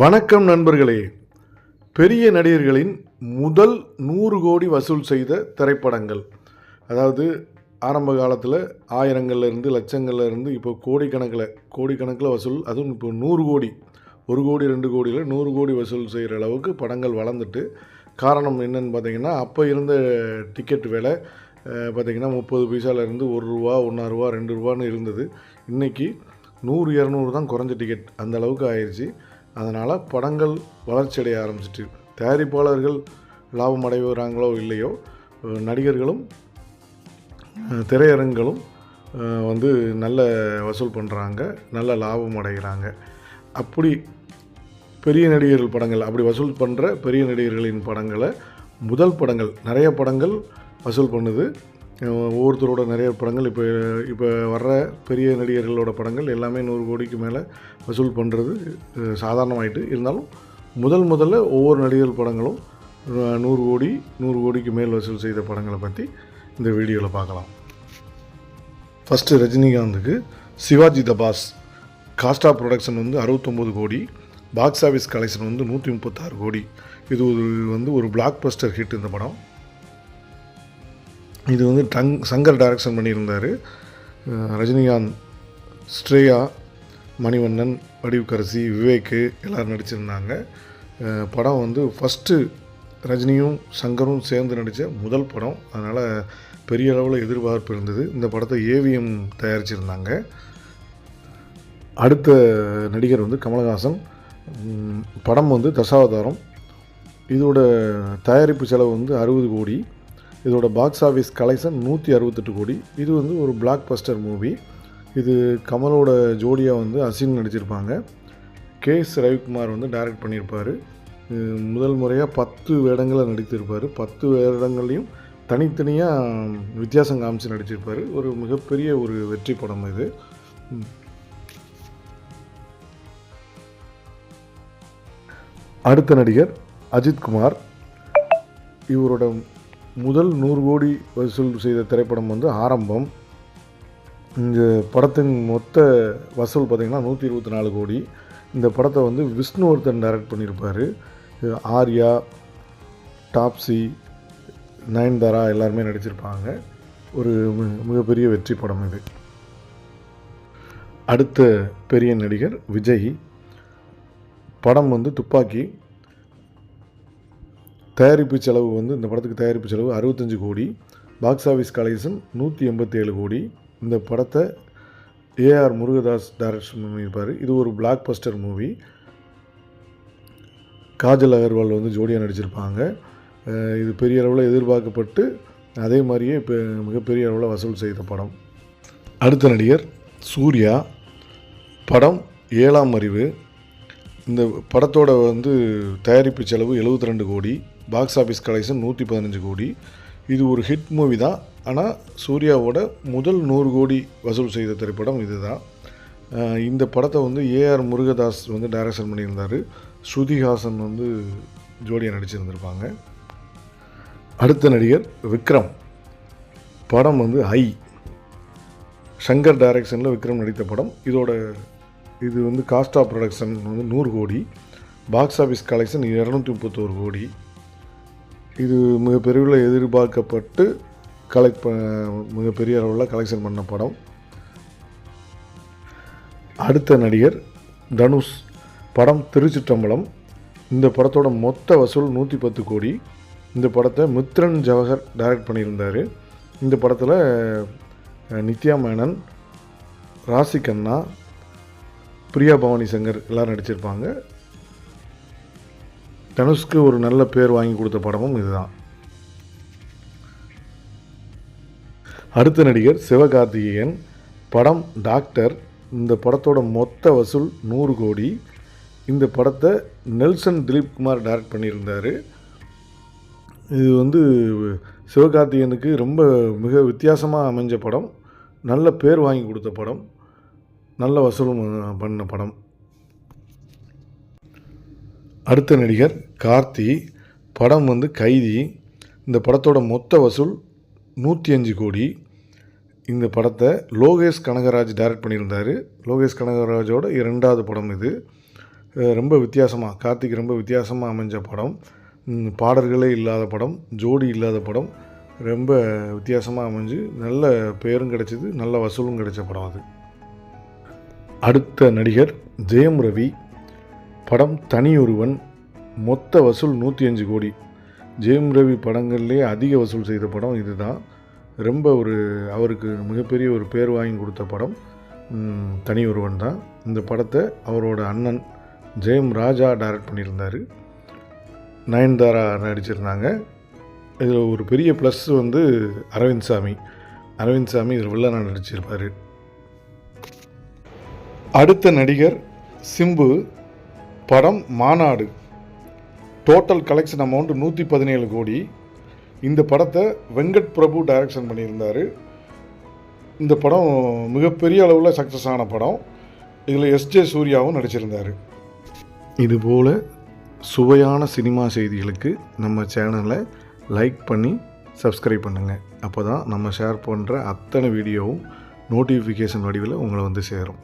வணக்கம் நண்பர்களே. பெரிய நடிகர்களின் முதல் நூறு கோடி வசூல் செய்த திரைப்படங்கள். அதாவது ஆரம்ப காலத்தில் ஆயிரங்கள்லேருந்து இருந்து இப்போ கோடிக்கணக்கில் கோடிக்கணக்கில் வசூல் அதுவும் இப்போ நூறு கோடி ஒரு கோடி ரெண்டு கோடியில் நூறு கோடி வசூல் செய்கிற அளவுக்கு படங்கள் வளர்ந்துட்டு காரணம் என்னன்னு பார்த்தீங்கன்னா அப்போ இருந்த டிக்கெட் விலை பார்த்திங்கன்னா முப்பது பைசாலேருந்து ஒரு ரூபா ஒன்றா ரூபா ரெண்டு ரூபான்னு இருந்தது. இன்றைக்கி நூறு இரநூறு தான் குறைஞ்ச டிக்கெட். அந்த அளவுக்கு ஆயிடுச்சு அதனால் படங்கள் வளர்ச்சி அடைய ஆரம்பிச்சிட்டு தயாரிப்பாளர்கள் லாபம் அடைகிறாங்களோ இல்லையோ நடிகர்களும் திரையரங்குகளும் வந்து நல்ல வசூல் பண்ணுறாங்க நல்ல லாபம் அடைகிறாங்க. அப்படி பெரிய நடிகர்கள் படங்கள் அப்படி வசூல் பண்ணுற பெரிய நடிகர்களின் படங்களை முதல் படங்கள் நிறைய படங்கள் வசூல் பண்ணுது. ஒவ்வொருத்தரோட நிறைய படங்கள். இப்போ இப்போ வர்ற பெரிய நடிகர்களோட படங்கள் எல்லாமே நூறு கோடிக்கு மேலே வசூல் பண்ணுறது சாதாரணமாயிட்டு. இருந்தாலும் முதல் முதல்ல ஒவ்வொரு நடிகர் படங்களும் நூறு கோடி நூறு கோடிக்கு மேல் வசூல் செய்த படங்களை பற்றி இந்த வீடியோவில் பார்க்கலாம். ஃபஸ்ட்டு ரஜினிகாந்துக்கு சிவாஜி தபாஸ் காஸ்டா ப்ரொடக்ஷன் வந்து அறுபத்தொம்போது கோடி பாக்ஸ் ஆஃபீஸ் கலெக்ஷன் வந்து நூற்றி முப்பத்தாறு கோடி. இது ஒரு வந்து ஒரு பிளாக் பஸ்டர் ஹிட் இந்த படம். இது வந்து டங் சங்கர் டைரக்ஷன் பண்ணியிருந்தார். ரஜினிகாந்த் ஸ்ரேயா மணிவண்ணன் வடிவுக்கரசி விவேக்கு எல்லோரும் நடிச்சிருந்தாங்க. படம் வந்து ஃபஸ்ட்டு ரஜினியும் சங்கரும் சேர்ந்து நடித்த முதல் படம். அதனால் பெரிய அளவில் எதிர்பார்ப்பு இருந்தது. இந்த படத்தை ஏவிஎம் தயாரிச்சிருந்தாங்க. அடுத்த நடிகர் வந்து கமலஹாசன். படம் வந்து தசாவதாரம். இதோட தயாரிப்பு செலவு வந்து அறுபது கோடி. இதோட பாக்ஸ் ஆஃபீஸ் கலெக்ஷன் நூற்றி அறுபத்தெட்டு கோடி. இது வந்து ஒரு பிளாக் பஸ்டர் மூவி இது கமலோட ஜோடியாக வந்து அசின் நடிச்சிருப்பாங்க. கே எஸ் ரவிக்குமார் வந்து டைரக்ட் பண்ணியிருப்பார். முதல் முறையாக பத்து வேடங்களை நடித்திருப்பார். பத்து வேடங்களையும் தனித்தனியாக வித்தியாசம் காமிச்சு நடிச்சிருப்பார். ஒரு மிகப்பெரிய ஒரு வெற்றி படம் இது. அடுத்த நடிகர் அஜித்குமார் இவரோட முதல் நூறு கோடி வசூல் செய்த திரைப்படம் வந்து ஆரம்பம். இந்த படத்தின் மொத்த வசூல் பார்த்திங்கன்னா நூற்றி இருபத்தி நாலு கோடி. இந்த படத்தை வந்து விஷ்ணுவர்தன் டைரக்ட் பண்ணியிருப்பார். ஆர்யா டாப்ஸி நயன்தாரா எல்லாருமே நடிச்சிருப்பாங்க. ஒரு மிகப்பெரிய வெற்றி படம் இது. அடுத்த பெரிய நடிகர் விஜய். படம் வந்து துப்பாக்கி. தயாரிப்பு செலவு வந்து இந்த படத்துக்கு தயாரிப்பு செலவு அறுபத்தஞ்சு கோடி பாக்ஸ் ஆஃபீஸ் கலெக்ஷன் நூற்றி எண்பத்தி ஏழு கோடி. இந்த படத்தை ஏஆர் முருகதாஸ் டைரக்ஷன் பண்ணியிருப்பார். இது ஒரு blockbuster movie Kajal Agarwal வந்து ஜோடியாக நடிச்சிருப்பாங்க. இது பெரிய அளவில் எதிர்பார்க்கப்பட்டு அதே மாதிரியே இப்போ மிகப்பெரிய அளவில் வசூல் செய்த படம். அடுத்த நடிகர் சூர்யா. படம் ஏழாம் அறிவு. இந்த படத்தோட வந்து தயாரிப்பு செலவு 72 ரெண்டு கோடி பாக்ஸ் ஆஃபீஸ் கலெக்ஷன் நூற்றி பதினஞ்சு கோடி. இது ஒரு ஹிட் மூவி தான். ஆனால் சூர்யாவோட முதல் நூறு கோடி வசூல் செய்த திரைப்படம் இதுதான். தான் இந்த படத்தை வந்து ஏஆர் முருகதாஸ் வந்து டைரக்ஷன் பண்ணியிருந்தார். ஸ்ருதிஹாசன் வந்து ஜோடியாக நடிச்சிருந்திருப்பாங்க. அடுத்த நடிகர் விக்ரம். படம் வந்து ஐ. சங்கர் டைரக்ஷனில் விக்ரம் நடித்த படம். இதோட இது வந்து காஸ்ட் ஆஃப் ப்ரொடக்ஷன் வந்து நூறு கோடி பாக்ஸ் ஆஃபீஸ் கலெக்ஷன் இரநூத்தி முப்பத்தோரு கோடி. இது மிகப்பெரியவில் எதிர்பார்க்கப்பட்டு கலெக்ட் ப மிகப்பெரிய அளவில் கலெக்ஷன் பண்ண படம். அடுத்த நடிகர் தனுஷ். படம் திருச்சிற்றம்பலம். இந்த படத்தோட மொத்த வசூல் நூற்றி பத்து கோடி. இந்த படத்தை மித்ரன் ஜவஹர் டைரக்ட் பண்ணியிருந்தார். இந்த படத்தில் நித்யா மேனன் ராசி கண்ணா பிரியா பவானி சங்கர் எல்லோரும் நடிச்சிருப்பாங்க. தனுஷ்க்கு ஒரு நல்ல பேர் வாங்கி கொடுத்த படமும் இதுதான். அடுத்த நடிகர் சிவகார்த்திகேயன். படம் டாக்டர். இந்த படத்தோட மொத்த வசூல் நூறு கோடி. இந்த படத்தை நெல்சன் திலீப் குமார் டைரக்ட் பண்ணியிருந்தார். இது வந்து சிவகார்த்திகேயனுக்கு ரொம்ப மிக வித்தியாசமாக அமைஞ்ச படம். நல்ல பேர் வாங்கி கொடுத்த படம். நல்ல வசூலும் பண்ண படம். அடுத்த நடிகர் கார்த்தி. படம் வந்து கைதி. இந்த படத்தோட மொத்த வசூல் நூற்றி அஞ்சு கோடி. இந்த படத்தை லோகேஷ் கனகராஜ் டைரக்ட் பண்ணியிருந்தார். லோகேஷ் கனகராஜோட இரண்டாவது படம் இது. ரொம்ப வித்தியாசமாக கார்த்திக் ரொம்ப வித்தியாசமாக அமைஞ்ச படம். பாடல்களே இல்லாத படம் ஜோடி இல்லாத படம். ரொம்ப வித்தியாசமாக அமைஞ்சு நல்ல பேரும் கிடச்சிது நல்ல வசூலும் கிடைச்ச படம் அது. அடுத்த நடிகர் ஜெயம் ரவி படம் தனியொருவன் மொத்த வசூல் நூற்றி அஞ்சு கோடி. ஜெயம் ரவி படங்கள்லேயே அதிக வசூல் செய்த படம் இதுதான். ரொம்ப ஒரு அவருக்கு மிகப்பெரிய ஒரு பேர் வாங்கி கொடுத்த படம் தனி ஒருவன் தான். இந்த படத்தை அவரோட அண்ணன் ஜெயம் ராஜா டைரக்ட் பண்ணியிருந்தார். நயன்தாரா நடிச்சிருந்தாங்க. இதில் ஒரு பெரிய ப்ளஸ் வந்து அரவிந்த் சாமி. அரவிந்த் சாமி இதில் வில்லனாக நடிச்சிருப்பார். அடுத்த நடிகர் சிம்பு படம் மாநாடு. டோட்டல் கலெக்ஷன் அமௌண்ட் நூற்றி பதினேழு கோடி. இந்த படத்தை வெங்கட் பிரபு டைரக்ஷன் பண்ணியிருந்தார். இந்த படம் மிகப்பெரிய அளவில் சக்ஸஸ் ஆன படம். இதில் எஸ்ஜே சூர்யாவும் நடிச்சிருந்தார். இதுபோல் சுவையான சினிமா செய்திகளுக்கு நம்ம சேனலை லைக் பண்ணி சப்ஸ்கிரைப் பண்ணுங்கள் அப்போ தான் நம்ம ஷேர் பண்ணுற அத்தனை வீடியோவும் நோட்டிஃபிகேஷன் வடிவில் உங்களை வந்து சேரும்.